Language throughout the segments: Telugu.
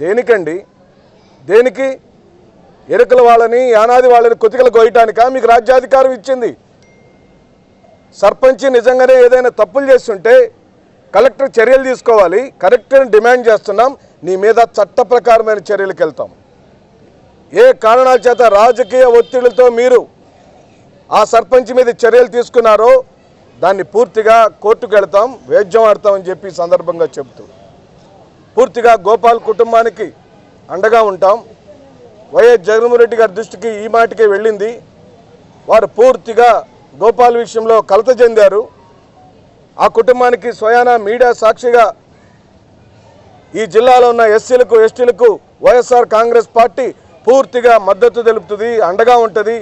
దేనికండి? దేనికి? ఎరుకల వాళ్ళని యానాది వాళ్ళని కొతికలు కోయటానికా మీకు రాజ్యాధికారం ఇచ్చింది. సర్పంచి నిజంగానే ఏదైనా తప్పులు చేస్తుంటే కలెక్టర్ చర్యలు తీసుకోవాలి. కలెక్టర్ని డిమాండ్ చేస్తున్నాం. నీ మీద చట్ట ప్రకారమైన చర్యలకు వెళ్తాం. ఏ కారణాల చేత రాజకీయ ఒత్తిడితో మీరు ఆ సర్పంచ్ మీద చర్యలు తీసుకున్నారో దాన్ని పూర్తిగా కోర్టుకు వెళ్తాం. వేద్యం ఆడతామని చెప్పి సందర్భంగా చెబుతూ పూర్తిగా గోపాల్ కుటుంబానికి అండగా ఉంటాం. వైఎస్ జగన్మోహన్ రెడ్డి గారి దృష్టికి ఈ మాటకే వెళ్ళింది. వారు పూర్తిగా గోపాల్ విషయంలో కలత చెందారు. ఆ కుటుంబానికి స్వయాన మీడియా సాక్షిగా ఈ జిల్లాలో ఉన్న ఎస్సీలకు ఎస్టీలకు వైఎస్ఆర్ కాంగ్రెస్ పార్టీ పూర్తిగా మద్దతు తెలుపుతుంది అండగా ఉంటుంది.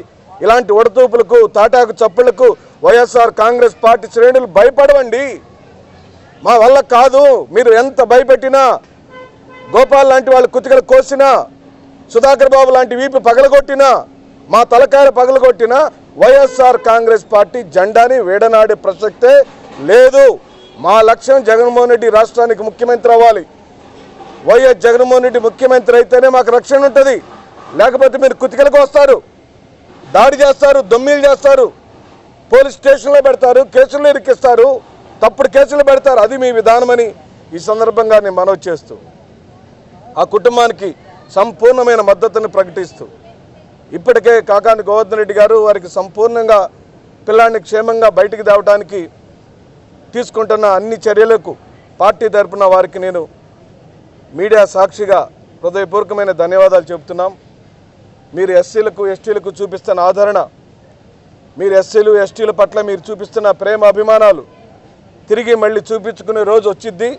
ఇలాంటి ఒడతూపులకు తాటాకు చప్పులకు వైఎస్ఆర్ కాంగ్రెస్ పార్టీ శ్రేణులు భయపడవండి. మా వల్ల కాదు. మీరు ఎంత భయపెట్టినా గోపాల్ లాంటి వాళ్ళు కుతికలు కోసినా సుధాకర్ బాబు లాంటి వీపు పగలగొట్టినా మా తలకాయలు పగలగొట్టినా వైఎస్ఆర్ కాంగ్రెస్ పార్టీ జెండాని వేడనాడే ప్రసక్తే లేదు. మా లక్ష్యం జగన్మోహన్ రెడ్డి రాష్ట్రానికి ముఖ్యమంత్రి అవ్వాలి. వైఎస్ జగన్మోహన్ రెడ్డి ముఖ్యమంత్రి అయితేనే మాకు రక్షణ ఉంటుంది. లేకపోతే మీరు కుతికలకు వస్తారు దాడి చేస్తారు దొమ్మిలు చేస్తారు. పోలీస్ స్టేషన్లో పెడతారు కేసులు ఇరికిస్తారు. తప్పుడు కేసులు పెడతారు. అది మీ విధానమని ఈ సందర్భంగా నేను మనవి చేస్తూ ఆ కుటుంబానికి సంపూర్ణమైన మద్దతుని ప్రకటిస్తూ ఇప్పటికే కాకాని గోవర్ధన్ రెడ్డి గారు వారికి సంపూర్ణంగా పిల్లాన్ని క్షేమంగా బయటికి తేవడానికి తీసుకుంటున్న అన్ని చర్యలకు పార్టీ తరపున వారికి నేను మీడియా సాక్షిగా హృదయపూర్వకమైన ధన్యవాదాలు చెబుతున్నాం. మీరు ఎస్సీలకు ఎస్టీలకు చూపిస్తున్న ఆదరణ మీరు ఎస్సీలు ఎస్టీల పట్ల మీరు చూపిస్తున్న ప్రేమ అభిమానాలు తిరిగి మళ్ళీ చూపించుకునే రోజు వచ్చిద్ది.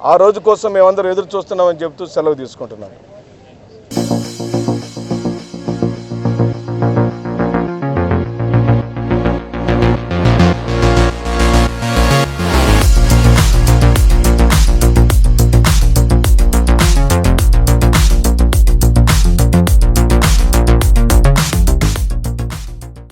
ఆ రోజు కోసం మేమందరం ఎదురు చూస్తున్నామని చెబుతూ సెలవు తీసుకుంటున్నాను